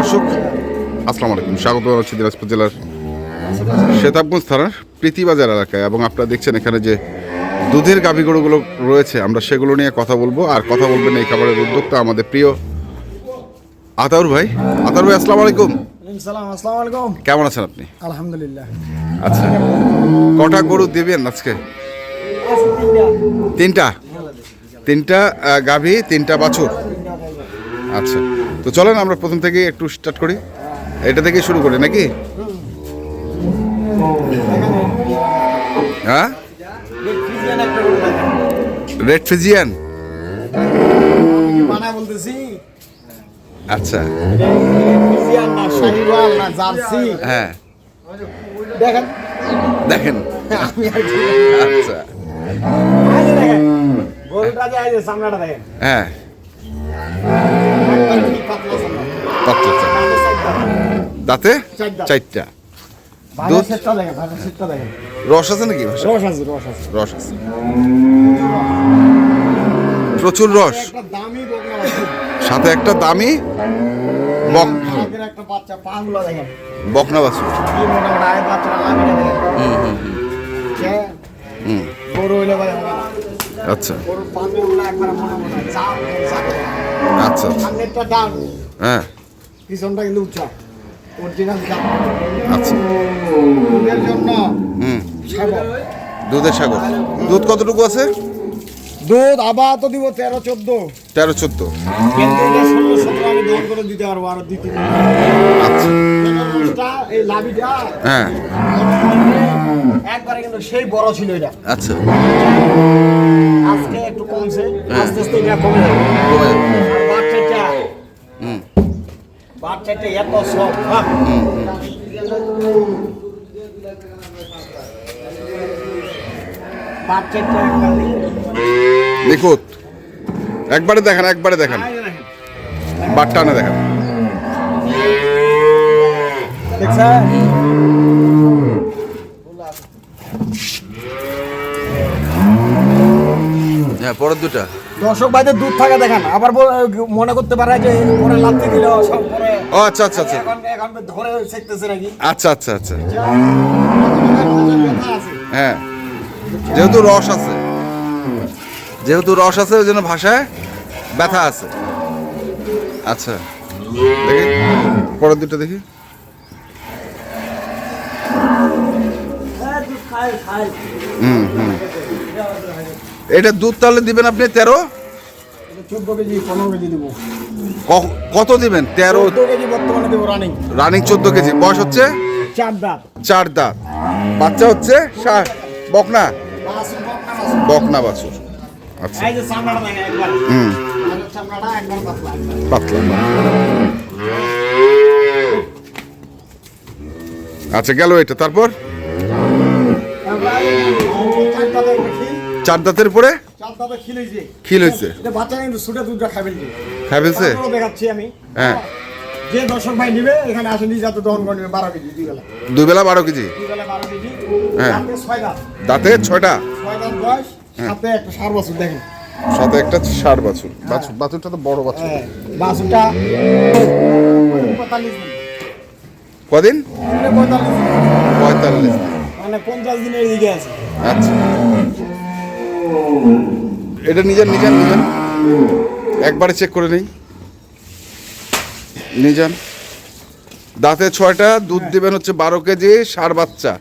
দর্শক আসসালামু আলাইকুম। স্বাগত জানাচ্ছি দিনাজপুর জেলার শেতাবগঞ্জ থানার প্রীতিবাজার এলাকায় এবং আপনারা দেখছেন এখানে যে দুধের গাভী গরুগুলো রয়েছে আমরা সেগুলো নিয়ে কথা বলব। আর কথা বলবেন এই খাবারের উদ্যোক্তা আমাদের প্রিয় আতাউর ভাই। আতাউর ভাই আসসালামু আলাইকুম। আলাইকুম। কেমন আছেন আপনি? আলহামদুলিল্লাহ। আচ্ছা। কটা গরু দেবেন আজকে? তিনটা। তিনটা গাভী তিনটা বাছুর। আচ্ছা। তো চলেন আমরা প্রথম থেকে একটু স্টার্ট করি। এটা থেকে শুরু করি নাকি? হ্যাঁ? রেড ফিজিয়ান বলতেছি আচ্ছা। হ্যাঁ। দেখেন। দেখেন আচ্ছা। হ্যাঁ। কি পাতলা। দাঁতে? চারটা। রস আছে নাকি রস আছে রস আছে। রস আছে। প্রচুর রস। সাথে একটা দামি বকনা হুম আচ্ছা। আচ্ছা আচ্ছা। সামনেরটা ডান হ্যাঁ। পিছনটা কিন্তু উঁচা অরিজিনাল আচ্ছা। দুধের জন্য হুম। সাগর দুধের সাগর। দুধ কতটুকু আছে? দুধ আবার তো দিব তেরো চোদ্দ। তেরো চোদ্দ। আমি করে দিতে পারব আরও আচ্ছা। এই লাভিটা হ্যাঁ। একবারে কিন্তু সেই বড় ছিল এটা। আচ্ছা। আজকে একটু কমছে আস্তে আস্তে এটা কমে যাবে। বাচ্চাটা বাচ্চাটা এত সব হ্যাঁ বাচ্চাটা নিখুঁত। একবারে দেখান একবারে দেখান। দেখেন। বাটটানে দেখান। দেখছেন? হ্যাঁ পরের দুটা। দর্শক ভাইদের দুধ থাকে দেখেন। আবার মনে করতে পারে যে পরে লাত্তি দিল সব পরে আচ্ছা আচ্ছা আচ্ছা। এখন এখন ধরে শিখতেছে নাকি? আচ্ছা আচ্ছা আচ্ছা। হ্যাঁ যেহেতু রস আছে। যেহেতু রস আছে ওই জন্য ভাষায় ব্যথা আছে। আচ্ছা দেখি পরের দুটো দেখি। হুম হুম। এটা দুধ তাহলে দিবেন আপনি তেরো? কত দিবেন? তেরো রানিং চোদ্দ কেজি। বয়স হচ্ছে? চার দাঁত। বাচ্চা হচ্ছে? বকনা? বকনা বাছুর। আচ্ছা। হুম। পাতলা। আচ্ছা গেল এটা। তারপর? চার দাঁতের পরে চার দাঁতে খিল হয়েছে। খিল হয়েছে। বাচ্চা কিন্তু সুটে দুধটা ফেলছে। তারপরেও দেখাচ্ছি আমি। হ্যাঁ। যে দর্শক ভাই নিবে এখানে আসে নিজ যাতে দহন করে নেবে বারো কেজি দুই বেলা। দুই বেলা বারো কেজি? দুই বেলা বারো কেজি। হ্যাঁ। ছয় দাঁত। দাঁতে ছয়টা? ছয় দাঁত বয়স সাথে একটা সার বছর দেখেন। সাথে একটা ষাট বাছুর। বাছুর বাছুরটা তো বড় বাছুর। হ্যাঁ বাছুরটা কদিন? পঁয়তাল্লিশ পঁয়তাল্লিশ মানে পঞ্চাশ দিনের দিকে আছে। আচ্ছা। এটা নিজের নিজের নিজের একবারে চেক করে নেই। নিজান। দাঁতে ছয়টা দুধ দিবেন হচ্ছে বারো কেজি সার বাচ্চা।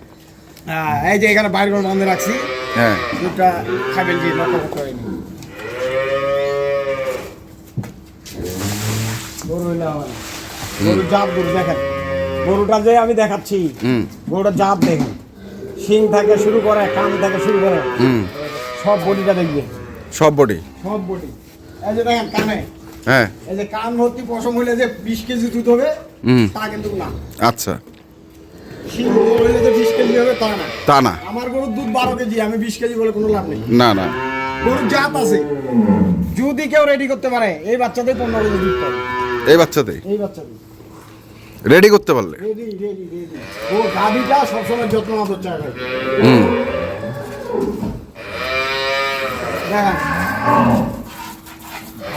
হ্যাঁ এই যে এখানে বাইরে করে বন্ধ রাখছি। হ্যাঁ। দুধটা খাবেন লক্ষ্য করতে হয়নি গরু গরু দেখেন। গরুটা যে আমি দেখাচ্ছি হুম। গরুটার জাত দেখেন। শিং থেকে শুরু করে কান থেকে শুরু করে। হুম। সব বডিটা দেখবে সব বডি? সব বডি। এই যে দেখেন কানে। হ্যাঁ। এই যে কান ভর্তি পশম হইলে যে বিশ কেজি দুধ হবে তা কিন্তু না। আচ্ছা। কেজি হবে তা না। তা না। আমার গরুর দুধ বারো কেজি আমি বিশ কেজি বলে কোনো লাভ নেই। না না। গরুর জাত আছে। যদি কেউ রেডি করতে পারে এই বাচ্চাদের পনেরো কেজি দুধ পাবে। এই বাচ্চাতে এই বাচ্চাদের রেডি করতে পারলে? রেডি রেডি রেডি ও গাভিটা সবসময় যত্ন মতো চায় ভাই হুম।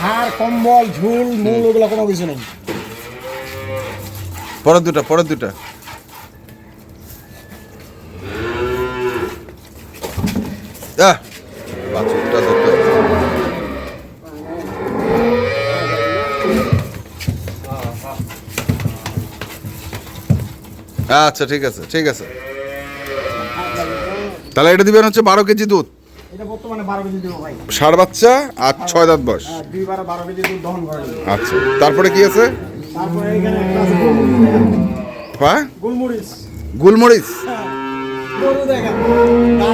হাড় কম্বল ঝুল মূল ওগুলো কোনো কিছু নেই। পরের দুটা পরের দুটা। আহ, বাছুরটা দেখতে আচ্ছা ঠিক আছে ঠিক আছে। তাহলে এটা দিবেন হচ্ছে বারো কেজি দুধ। ষাট বাচ্চা আর ছয় দাঁত বয়স? হ্যাঁ। আচ্ছা তারপরে কি আছে? গোলমরিচ। হ্যাঁ? হ্যাঁ,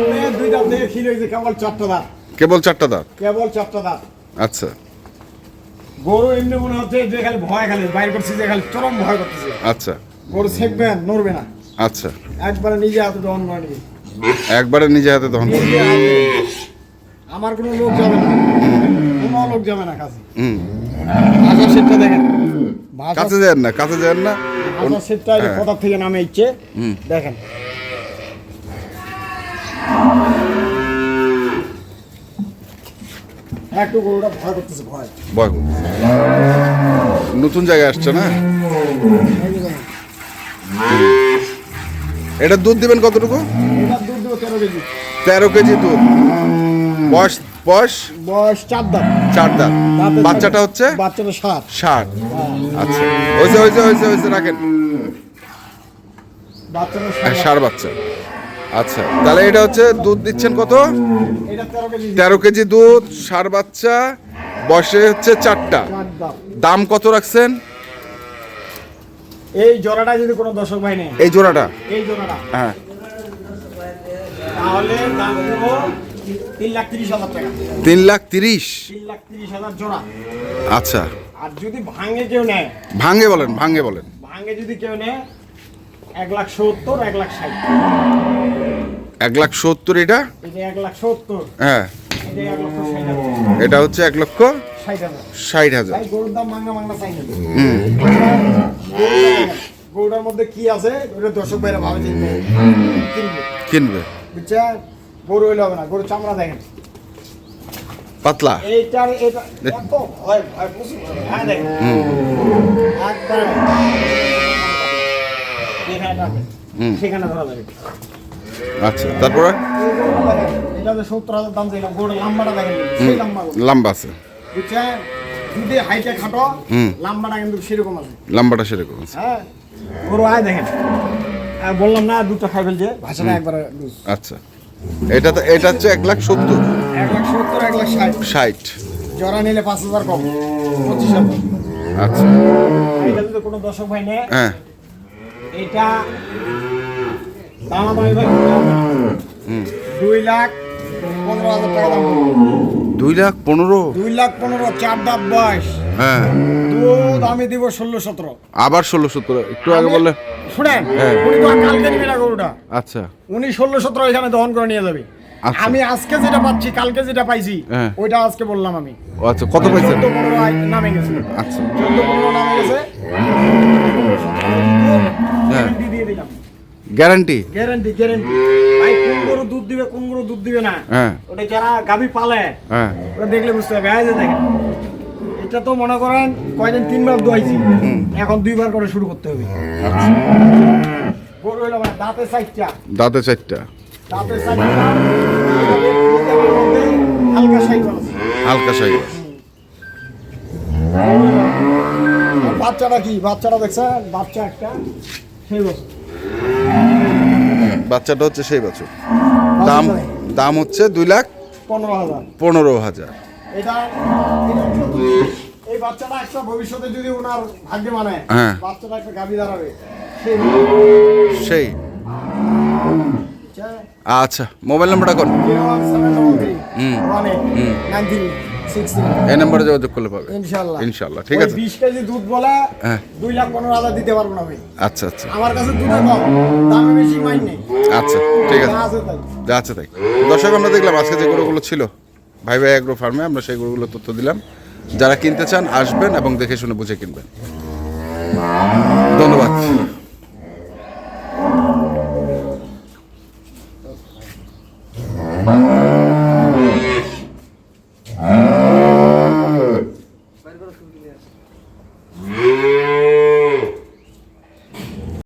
কেবল চারটা দাঁত। কেবল চারটা দাঁত? আচ্ছা। গরু এমনি মনে হচ্ছে যে খালি ভয় খালি বাইর করছে যে খালি চরম ভয় করতেছে। আচ্ছা। গরু ছেকবেন নড়বে না। আচ্ছা। একবারে নিজে হাতে দহন করে একবারে নিজে হাতে দহন করবে। আমার কোনো লোক যাবে না। কোনো লোক যাবে না কাছে হুম। সেটটা দেখেন। কাছে যান না কাছে যান না। ভাষা সেটটা হ্যাঁ। কথা থেকে নামে ইচ্ছে। দেখেন। একটু গরুটা ভয় করতেছে ভয়। ভয়। নতুন জায়গায় আসছে না? এটা দুধ দিবেন কতটুকু? তেরো কেজি। তেরো কেজি দুধ। বয়স বয়স? বয়স চার দাঁত। চার দাঁত। বাচ্চাটা হচ্ছে? বাচ্চাটা ষাট। আচ্ছা। হয়েছে হয়েছে হয়েছে রাখেন। হ্যাঁ, ষাট। বাচ্চা। আচ্ছা। তাহলে এটা হচ্ছে দুধ দিচ্ছেন কত? তেরো কেজি দুধ। ষাট বাচ্চা। বয়সে হচ্ছে চারটা। দাম কত রাখছেন? এই জোড়াটা যদি কোনো দর্শক ভাই নেই এই জোড়াটা? এই জোড়াটা। হ্যাঁ। তাহলে দাম দেবো তিন লাখ তিরিশ হাজার টাকা। তিন লাখ তিরিশ? তিন লাখ তিরিশ হাজার জোড়া। আচ্ছা। আর যদি ভাঙে কেউ নেয়? ভাঙ্গে বলেন ভাঙ্গে বলেন। ভাঙে যদি কেউ নেয় এক লাখ সত্তর এক লাখ ষাট। এক লাখ সত্তর এটা? এক লাখ সত্তর। হ্যাঁ। এটা হচ্ছে এক লক্ষ ষাট হাজার। গরুটার মধ্যে কি আছে? দর্শক ভাইরা ভাবে কিনবে। কিনবে। বুঝছেন? গরু হইলে হবে না গরু চামড়া দেখেন। পাতলা? এইটার এটা এত ভয় ভয় প্রচুর হ্যাঁ দেখেন। একবার এখানে রাখেন। হুম। সেখানে ধরা যাবে। আচ্ছা তারপরে? এটা যে সত্তর হাজার দাম চাইলাম গরুর লাম্বাটা দেখেন। সেই লম্বা। লম্বা আছে। বুঝছেন? যদি হাইটে খাটো। লাম্বাটা কিন্তু সেরকম আছে। লম্বাটা সেরকম আছে। হ্যাঁ। গরু আয় দেখেন। বললাম না দুটো খাই ফেলছে। ভাষাটা একবার আচ্ছা। এটা তো এটা হচ্ছে এক লাখ সত্তর। এক লাখ সত্তর এক লাখ ষাট। ষাট। জরা নিলে পাঁচ হাজার কম। পঁচিশ হাজার। আচ্ছা। এটা যদি কোনো দর্শক ভাই নেয় হ্যাঁ। এটা দাম না। দুই লাখ। পনেরো হাজার টাকা দাম। দুই লাখ পনেরো? দুই লাখ পনেরো চার দাঁত বয়স। হ্যাঁ। দুধ আমি দিব ষোলো সতেরো। আবার ষোলো সত্তর একটু আগে বললে শুনেন হ্যাঁ। উনি তো আর কালকে নিবে না গরুটা। আচ্ছা। উনি ষোলো সতেরো এখানে দহন করে নিয়ে যাবে। আচ্ছা। আমি আজকে যেটা পাচ্ছি কালকে যেটা পাইছি হ্যাঁ। ওইটা আজকে বললাম আমি। আচ্ছা কত পাইছেন? চোদ্দ পনেরো নামে গেছে। আচ্ছা। চোদ্দ পনেরো নামে গেছে। গ্যারান্টি দিয়ে দিলাম। গ্যারান্টি গ্যারান্টি গ্যারান্টি ভাই কোন গরু দুধ দিবে কোন গরু দুধ দিবে না? হ্যাঁ। ওটা যারা গাভি পালে হ্যাঁ। ওটা দেখলে বুঝতে হবে হ্যাঁ যে দেখেন। এটা তো মনে করেন কয়দিন তিনবার দোয়াইছি। এখন দুইবার করে শুরু করতে হবে। আচ্ছা। গরু হইল মানে দাঁতে চারটা। দাঁতে চারটা। দাঁতে চারটা। হালকা আছে। হালকা আর বাচ্চাটা কি? বাচ্চাটা দেখছেন? বাচ্চা একটা সেই বছর। বাচ্চাটা হচ্ছে সেই বছর। দাম দাম হচ্ছে দুই লাখ পনেরো হাজার। পনেরো হাজার। এটা এটা হচ্ছে যদি এই বাচ্চাটা একটা ভবিষ্যতে যদি ওনার ভাগ্যে মানে হ্যাঁ। বাচ্চাটা একটা গাভি দাঁড়াবে। সেই সেই। আচ্ছা মোবাইল নাম্বারটা কোন? হুম। এই নাম্বারে যোগাযোগ করলে পাবে। ইনশাল্লাহ। ইনশাল্লাহ ঠিক আছে। বিশ কেজি দুধ বলে হ্যাঁ। দুই লাখ পনেরো হাজার দিতে পারব না ভাই আচ্ছা আচ্ছা। আমার কাছে দুধে কম দামে বেশি মাইন নেই। আচ্ছা ঠিক আছে। আছে তাই। আছে তাই। দর্শক আমরা দেখলাম আজকে যে গরুগুলো ছিল ভাই ভাই অ্যাগ্রো ফার্মে আমরা সেই গরুগুলো তথ্য দিলাম। যারা কিনতে চান, আসবেন এবং দেখে শুনে বুঝে কিনবেন। ধন্যবাদ।